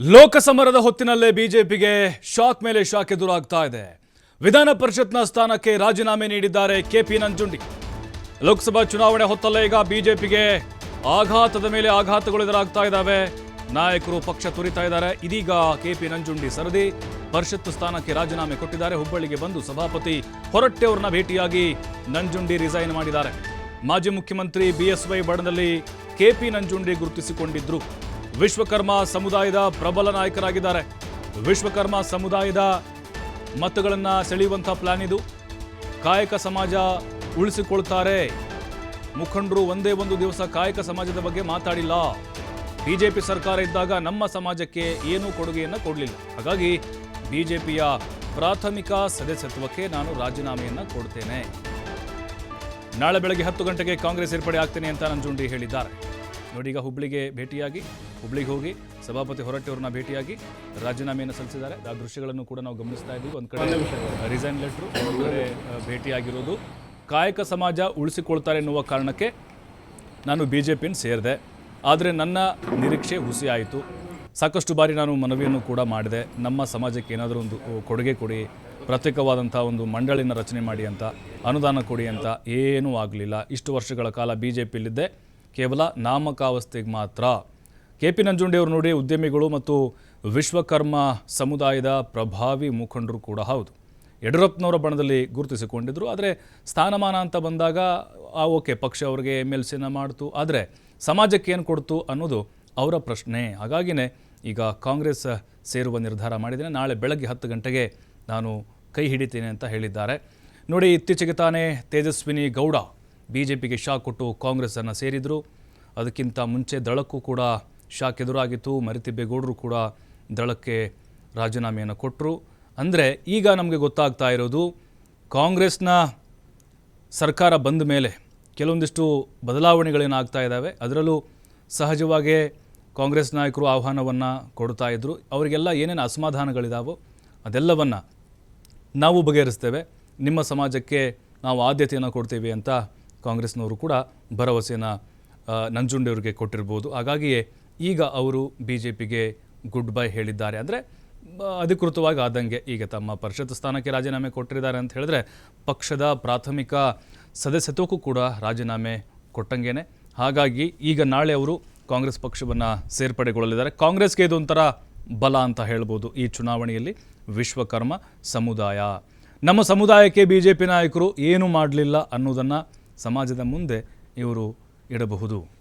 ಲೋಕಸಮರದ ಹೊತ್ತಿನಲ್ಲೇ ಬಿಜೆಪಿಗೆ ಶಾಕ್ ಮೇಲೆ ಶಾಕ್ ಎದುರಾಗ್ತಾ ಇದೆ. ವಿಧಾನ ಪರಿಷತ್ನ ಸ್ಥಾನಕ್ಕೆ ರಾಜೀನಾಮೆ ನೀಡಿದ್ದಾರೆ ಕೆಪಿ ನಂಜುಂಡಿ. ಲೋಕಸಭಾ ಚುನಾವಣೆ ಹೊತ್ತಲ್ಲೇ ಈಗ ಬಿಜೆಪಿಗೆ ಆಘಾತದ ಮೇಲೆ ಆಘಾತಗಳು ಎದುರಾಗ್ತಾ ಇದ್ದಾವೆ. ನಾಯಕರು ಪಕ್ಷ ತುರಿತಾ ಇದ್ದಾರೆ. ಇದೀಗ ಕೆಪಿ ನಂಜುಂಡಿ ಸರದಿ. ಪರಿಷತ್ ಸ್ಥಾನಕ್ಕೆ ರಾಜೀನಾಮೆ ಕೊಟ್ಟಿದ್ದಾರೆ. ಹುಬ್ಬಳ್ಳಿಗೆ ಬಂದು ಸಭಾಪತಿ ಹೊರಟ್ಟೆ ಅವರನ್ನ ಭೇಟಿಯಾಗಿ ನಂಜುಂಡಿ ರಿಸೈನ್ ಮಾಡಿದ್ದಾರೆ. ಮಾಜಿ ಮುಖ್ಯಮಂತ್ರಿ ಬಿಎಸ್ವೈ ಬಣದಲ್ಲಿ ಕೆಪಿ ನಂಜುಂಡಿ ಗುರುತಿಸಿಕೊಂಡಿದ್ರು. ವಿಶ್ವಕರ್ಮ ಸಮುದಾಯದ ಪ್ರಬಲ ನಾಯಕರಾಗಿದ್ದಾರೆ. ವಿಶ್ವಕರ್ಮ ಸಮುದಾಯದ ಮತಗಳನ್ನು ಸೆಳೆಯುವಂಥ ಪ್ಲಾನ್ ಇದು. ಕಾಯಕ ಸಮಾಜ ಉಳಿಸಿಕೊಳ್ತಾರೆ. ಮುಖಂಡರು ಒಂದೇ ಒಂದು ದಿವಸ ಕಾಯಕ ಸಮಾಜದ ಬಗ್ಗೆ ಮಾತಾಡಿಲ್ಲ. ಬಿಜೆಪಿ ಸರ್ಕಾರ ಇದ್ದಾಗ ನಮ್ಮ ಸಮಾಜಕ್ಕೆ ಏನೂ ಕೊಡುಗೆಯನ್ನು ಕೊಡಲಿಲ್ಲ. ಹಾಗಾಗಿ ಬಿಜೆಪಿಯ ಪ್ರಾಥಮಿಕ ಸದಸ್ಯತ್ವಕ್ಕೆ ನಾನು ರಾಜೀನಾಮೆಯನ್ನು ಕೊಡ್ತೇನೆ. ನಾಳೆ ಬೆಳಗ್ಗೆ ಹತ್ತು ಗಂಟೆಗೆ ಕಾಂಗ್ರೆಸ್ ಸೇರ್ಪಡೆ ಆಗ್ತೇನೆ ಅಂತ ನಂಜುಂಡಿ ಹೇಳಿದ್ದಾರೆ. ನೋಡಿ ಈಗ ಹುಬ್ಳಿಗೆ ಭೇಟಿಯಾಗಿ ಹುಬ್ಳಿಗೆ ಹೋಗಿ ಸಭಾಪತಿ ಹೊರಟ್ಟಿ ಅವ್ರನ್ನ ಭೇಟಿಯಾಗಿ ರಾಜೀನಾಮೆಯನ್ನು ಸಲ್ಲಿಸಿದ್ದಾರೆ. ಆ ದೃಶ್ಯಗಳನ್ನು ಕೂಡ ನಾವು ಗಮನಿಸ್ತಾ ಇದ್ದೀವಿ. ಒಂದು ಕಡೆ ರಿಸೈನ್ ಲೆಟ್ರು ಒಂದು ಕಡೆ ಭೇಟಿಯಾಗಿರೋದು. ಕಾಯಕ ಸಮಾಜ ಉಳಿಸಿಕೊಳ್ತಾರೆ ಎನ್ನುವ ಕಾರಣಕ್ಕೆ ನಾನು ಬಿ ಜೆ ಪಿನ ಸೇರಿದೆ. ಆದರೆ ನನ್ನ ನಿರೀಕ್ಷೆ ಹುಸಿಯಾಯಿತು ಸಾಕಷ್ಟು ಬಾರಿ ನಾನು ಮನವಿಯನ್ನು ಕೂಡ ಮಾಡಿದೆ. ನಮ್ಮ ಸಮಾಜಕ್ಕೆ ಏನಾದರೂ ಒಂದು ಕೊಡುಗೆ ಕೊಡಿ ಪ್ರತ್ಯೇಕವಾದಂಥ ಒಂದು ಮಂಡಳಿನ ರಚನೆ ಮಾಡಿ ಅಂತ ಅನುದಾನ ಕೊಡಿ ಅಂತ ಏನೂ ಆಗಲಿಲ್ಲ. ಇಷ್ಟು ವರ್ಷಗಳ ಕಾಲ ಬಿ ಜೆ ಪಿಲಿದ್ದೆ ಕೇವಲ ನಾಮಕಾವಸ್ಥೆಗೆ ಮಾತ್ರ. ಕೆ ಪಿ ನಂಜುಂಡಿಯವರು ನೋಡಿ ಉದ್ಯಮಿಗಳು ಮತ್ತು ವಿಶ್ವಕರ್ಮ ಸಮುದಾಯದ ಪ್ರಭಾವಿ ಮುಖಂಡರು ಕೂಡ ಹೌದು. ಯಡಿಯೂರಪ್ಪನವರ ಬಣದಲ್ಲಿ ಗುರುತಿಸಿಕೊಂಡಿದ್ದರು ಆದರೆ ಸ್ಥಾನಮಾನ ಅಂತ ಬಂದಾಗ, ಆ, ಓಕೆ, ಪಕ್ಷ ಅವರಿಗೆ ಎಂ ಎಲ್ ಸಿನ ಮಾಡ್ತು, ಆದರೆ ಸಮಾಜಕ್ಕೆ ಏನು ಕೊಡ್ತು ಅನ್ನೋದು ಅವರ ಪ್ರಶ್ನೆ. ಹಾಗಾಗಿನೇ ಈಗ ಕಾಂಗ್ರೆಸ್ ಸೇರುವ ನಿರ್ಧಾರ ಮಾಡಿದ್ದೇನೆ. ನಾಳೆ ಬೆಳಗ್ಗೆ ಹತ್ತು ಗಂಟೆಗೆ ನಾನು ಕೈ ಹಿಡಿತೇನೆ ಅಂತ ಹೇಳಿದ್ದಾರೆ. ನೋಡಿ, ಇತ್ತೀಚೆಗೆ ತಾನೇ ತೇಜಸ್ವಿನಿ ಗೌಡ ಬಿ ಜೆ ಪಿಗೆ ಶಾಕ್ ಕೊಟ್ಟು ಕಾಂಗ್ರೆಸ್ಸನ್ನು ಸೇರಿದರು. ಅದಕ್ಕಿಂತ ಮುಂಚೆ ದಳಕ್ಕೂ ಕೂಡ ಶಾಕ್ ಎದುರಾಗಿತ್ತು. ಮರಿತಿಬ್ಬೇಗೌಡರು ಕೂಡ ದಳಕ್ಕೆ ರಾಜೀನಾಮೆಯನ್ನು ಕೊಟ್ಟರು ಅಂದರೆ ಈಗ ನಮಗೆ ಗೊತ್ತಾಗ್ತಾ ಇರೋದು, ಕಾಂಗ್ರೆಸ್ನ ಸರ್ಕಾರ ಬಂದ ಮೇಲೆ ಕೆಲವೊಂದಿಷ್ಟು ಬದಲಾವಣೆಗಳೇನಾಗ್ತಾ ಇದ್ದಾವೆ, ಅದರಲ್ಲೂ ಸಹಜವಾಗೇ ಕಾಂಗ್ರೆಸ್ ನಾಯಕರು ಆಹ್ವಾನವನ್ನು ಕೊಡ್ತಾ ಇದ್ದರು ಅವರಿಗೆಲ್ಲ ಏನೇನು ಅಸಮಾಧಾನಗಳಿದಾವೋ ಅದೆಲ್ಲವನ್ನು ನಾವು ಬಗೆಹರಿಸ್ತೇವೆ. ನಿಮ್ಮ ಸಮಾಜಕ್ಕೆ ನಾವು ಆದ್ಯತೆಯನ್ನು ಕೊಡ್ತೀವಿ ಅಂತ ಕಾಂಗ್ರೆಸ್ನವರು ಕೂಡ ಭರವಸೆನ ನಂಜುಂಡೆಯವರಿಗೆ ಕೊಟ್ಟಿರ್ಬೋದು. ಹಾಗಾಗಿಯೇ ಈಗ ಅವರು ಬಿ ಜೆ ಪಿಗೆ ಗುಡ್ ಬೈ ಹೇಳಿದ್ದಾರೆ. ಅಂದರೆ ಅಧಿಕೃತವಾಗಿ ಆದಂಗೆ ಈಗ ತಮ್ಮ ಪರಿಷತ್ ಸ್ಥಾನಕ್ಕೆ ರಾಜೀನಾಮೆ ಕೊಟ್ಟಿದ್ದಾರೆ ಅಂತ ಹೇಳಿದ್ರೆ ಪಕ್ಷದ ಪ್ರಾಥಮಿಕ ಸದಸ್ಯತ್ವಕ್ಕೂ ಕೂಡ ರಾಜೀನಾಮೆ ಕೊಟ್ಟಂಗೇನೆ. ಹಾಗಾಗಿ ಈಗ ನಾಳೆ ಅವರು ಕಾಂಗ್ರೆಸ್ ಪಕ್ಷವನ್ನು ಸೇರ್ಪಡೆಗೊಳ್ಳಲಿದ್ದಾರೆ. ಕಾಂಗ್ರೆಸ್ಗೆ ಇದೊಂಥರ ಬಲ ಅಂತ ಹೇಳ್ಬೋದು ಈ ಚುನಾವಣೆಯಲ್ಲಿ ವಿಶ್ವಕರ್ಮ ಸಮುದಾಯ. ನಮ್ಮ ಸಮುದಾಯಕ್ಕೆ ಬಿ ಜೆ ಪಿ ನಾಯಕರು ಏನೂ ಮಾಡಲಿಲ್ಲ ಅನ್ನೋದನ್ನು ಸಮಾಜದ ಮುಂದೆ ಇವರು ಇಡಬಹುದು.